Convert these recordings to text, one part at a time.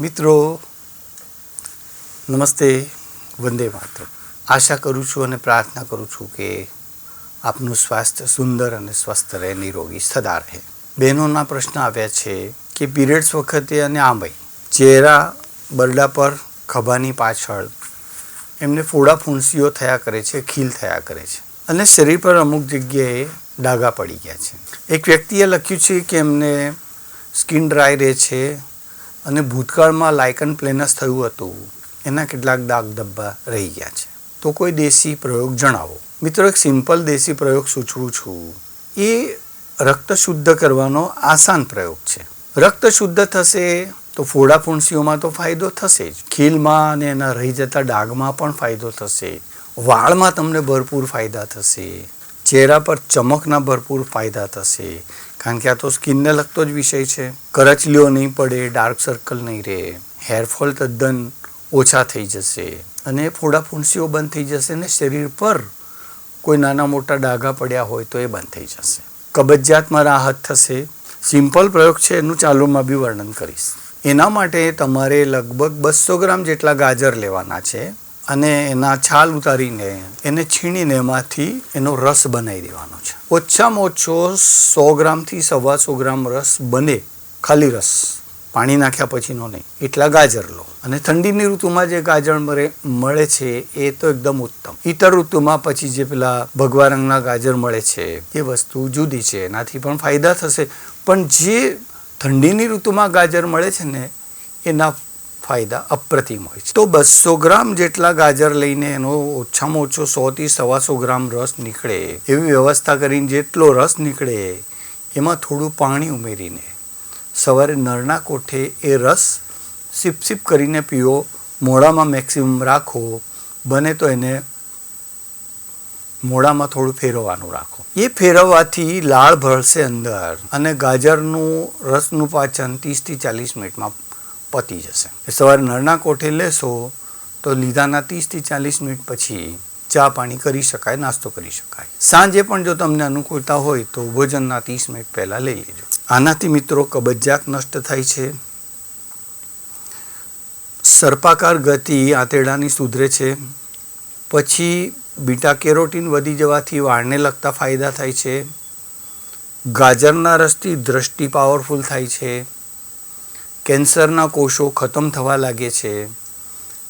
મિત્રો, નમસ્તે, વંદે માત્ર આશા કરું છું અને પ્રાર્થના કરું છું કે આપનું સ્વાસ્થ્ય સુંદર અને સ્વસ્થ રહે, નિરોગી સદા રહે. બહેનોના પ્રશ્ન આવ્યા છે કે પીરિયડ્સ વખતે અને આંબઈ, ચહેરા બરડા પર, ખભાની પાછળ, એમને ફોડા ફૂંસીઓ થયા કરે છે, ખીલ થયા કરે છે અને શરીર પર અમુક જગ્યાએ ડાઘા પડી ગયા છે. એક વ્યક્તિએ લખ્યું છે કે એમને સ્કિન ડ્રાય રહે છે અને ભૂતકાળમાં લાયકન પ્લેનસ થયું હતું. એના કેટલાક દાગ ધબ્બા રહી ગયા છે. તો કોઈ દેશી પ્રયોગ જણાવો. મિત્રો, એક સિમ્પલ દેશી પ્રયોગ સૂચવું છું. એ રક્ત શુદ્ધ કરવાનો આસાન પ્રયોગ છે. રક્ત શુદ્ધ થશે તો ફોડા ફૂંસીઓમાં તો ફાયદો થશે જ. ખીલમાં અને એના રહી જતા ડાઘમાં પણ ફાયદો થશે. વાળમાં તમને ભરપૂર ફાયદા થશે. ચહેરા પર ચમકના ભરપૂર ફાયદા થશે. કારણ કે આ તો સ્કિનને લગતો જ વિષય છે. કરચલીઓ નહીં પડે, ડાર્ક સર્કલ નહીં રહે હેરફોલ તદ્દન ઓછા થઈ જશે અને ફોડા ફૂંસીઓ બંધ થઈ જશે અને શરીર પર કોઈ નાના મોટા ડાઘા પડ્યા હોય તો એ બંધ થઈ જશે. કબજિયાતમાં રાહત થશે. સિમ્પલ પ્રયોગ છે, એનું ચાલુમાં બી વર્ણન કરીશ. એના માટે તમારે લગભગ બસો ગ્રામ જેટલા ગાજર લેવાના છે. અને એના છાલ ઉતારીને એને છીણીને એમાંથી એનો રસ બનાવી દેવાનો છે. ઓછામાં ઓછો સો ગ્રામથી સવા સો ગ્રામ રસ બને, ખાલી રસ. પાણી નાખ્યા પછીનો નહીં. એટલા ગાજર લો. અને ઠંડીની ઋતુમાં જે ગાજર મળે છે, એ તો એકદમ ઉત્તમ. ઇતર ઋતુમાં પછી જે પેલા ભગવા રંગના ગાજર મળે છે, એ વસ્તુ જુદી છે. એનાથી પણ ફાયદા થશે. પણ જે ઠંડીની ઋતુમાં ગાજર મળે છે ને, એના ફાયદા અપ્રતિમ હોય છે. તો બસો ગ્રામ જેટલા ગાજર લઈને એનો ઓછામાં ઓછો સોથી સવાસો ગ્રામ રસ નીકળે. એવી વ્યવસ્થા કરીને જેટલો રસ નીકળે, એમાં થોડું પાણી ઉમેરીને સવારે નરના કોઠે એ રસ સિપ સિપ કરીને પીવો, મોઢામાં મેક્સિમમ રાખો, બને તો એને મોઢામાં થોડું ફેરવવાનું રાખો. એ ફેરવવાથી લાળ ભરશે અંદર અને ગાજરનું રસનું પાચન ત્રીસથી ચાલીસ મિનિટમાં પતી જશે. સવારે નળના કોઠે લેશો તો લીધાના ત્રીસથી ચાલીસ મિનિટ પછી ચા પાણી કરી શકાય, નાસ્તો કરી શકાય. સાંજે પણ જો તમને અનુકૂળતા હોય તો ભોજનના ત્રીસ મિનિટ પહેલાં લઈ લેજો. આનાથી મિત્રો કબજિયાત નષ્ટ થાય છે. સર્પાકાર ગતિ આંતરડાની સુધરે છે. પછી બીટા કેરોટીન વધી જવાથી વાળને લગતા ફાયદા થાય છે. ગાજરના રસથી દ્રષ્ટિ પાવરફુલ થાય છે. કેન્સરના કોષો ખતમ થવા લાગે છે.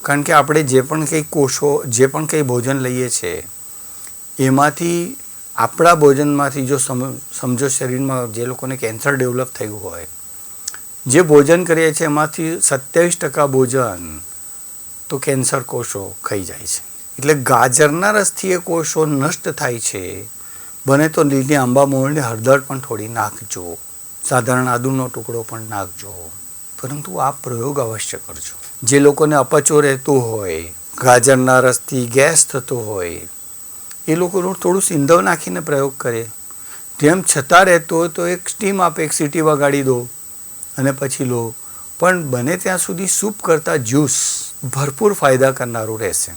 કારણ કે આપણે જે પણ કંઈ કોષો, જે પણ કંઈ ભોજન લઈએ છીએ એમાંથી આપણા ભોજનમાંથી જો સમજો શરીરમાં જે લોકોને કેન્સર ડેવલપ થયું હોય, જે ભોજન કરીએ છીએ એમાંથી સત્યાવીસ ટકા ભોજન તો કેન્સર કોષો ખાઈ જાય છે. એટલે ગાજરના રસથી એ કોષો નષ્ટ થાય છે. બને તો લીલી આંબા, મોળને હળદર પણ થોડી નાખજો. સાધારણ આદુનો ટુકડો પણ નાખજો. પરંતુ આ પ્રયોગ અવશ્ય કરજો. જે લોકોને અપચો રહેતો હોય, ગાજરના રસથી ગેસ થતો હોય, એ લોકોનું થોડું સિંધવ નાખીને પ્રયોગ કરે. તેમ છતાં રહેતો હોય તો એક સ્ટીમ આપે એક સીટી વગાડી દો અને પછી લો. પણ બને ત્યાં સુધી સૂપ કરતાં જ્યુસ ભરપૂર ફાયદા કરનારું રહેશે.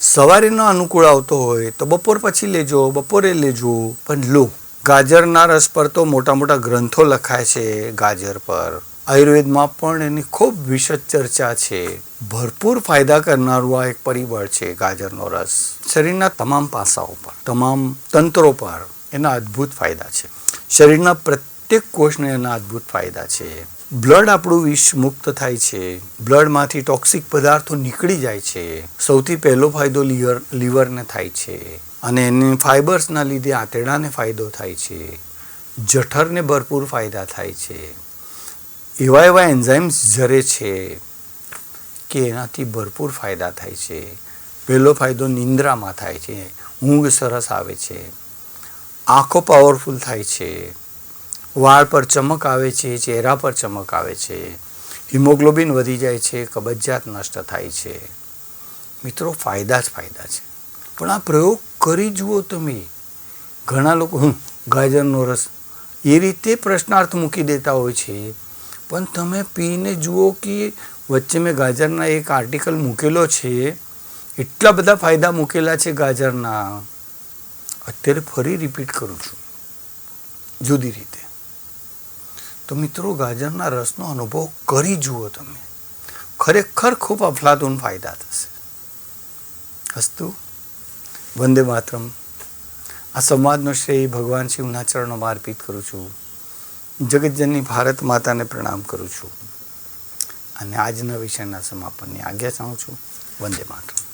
સવારે ન અનુકૂળ આવતો હોય તો બપોર પછી લેજો, બપોરે લેજો. પણ લો. ગાજરના રસ પર તો મોટા મોટા ગ્રંથો લખાય છે ગાજર પર. આયુર્વેદમાં પણ એની ખૂબ વિશદ ચર્ચા છે. ભરપૂર ફાયદા કરનારું આ એક પરિબળ છે ગાજરનો રસ. શરીરના તમામ પાસાઓ પર, તમામ તંત્રો પર એના અદ્ભુત ફાયદા છે. શરીરના પ્રત્યેક કોષને એના અદ્ભુત ફાયદા છે. બ્લડ આપણું વિષ મુક્ત થાય છે. બ્લડમાંથી ટોક્સિક પદાર્થો નીકળી જાય છે. સૌથી પહેલો ફાયદો લીવર લીવરને થાય છે અને એને ફાઇબર્સના લીધે આંતરડાને ફાયદો થાય છે. જઠરને ભરપૂર ફાયદા થાય છે. એવા એવા એન્ઝાઇમ્સ ઝરે છે કે એનાથી ભરપૂર ફાયદા થાય છે. પહેલો ફાયદો નિંદ્રામાં થાય છે. ઊંઘ સરસ આવે છે. આંખો પાવરફુલ થાય છે. વાળ પર ચમક આવે છે, ચહેરા પર ચમક આવે છે. હિમોગ્લોબિન વધી જાય છે, કબજિયાત નષ્ટ થાય છે. મિત્રો, ફાયદા જ ફાયદા છે. પણ આ પ્રયોગ કરી જુઓ તમે. ઘણા લોકો ગાજરનો રસ એ રીતે પ્રશ્નાર્થ મૂકી દેતા હોય છે પણ તમે પીને જુઓ કે વચ્ચે મેં ગાજરના એક આર્ટિકલ મૂકેલો છે. એટલા બધા ફાયદા મૂકેલા છે ગાજરના. અત્યારે ફરી રિપીટ કરું છું. જુદી રીતે. તો મિત્રો, ગાજરના રસનો અનુભવ કરી જુઓ તમે. ખરેખર ખૂબ અફલાતુન ફાયદા થશે. અસ્તુ. વંદે માતરમ. આ સંવાદનો શ્રેય ભગવાન શિવના ચરણોમાં અર્પિત કરું છું. જગતજનની ભારત માતાને પ્રણામ કરું છું. અને આજના વિષયના સમાપનની આજ્ઞા ચાહું છું. વંદે માતરમ.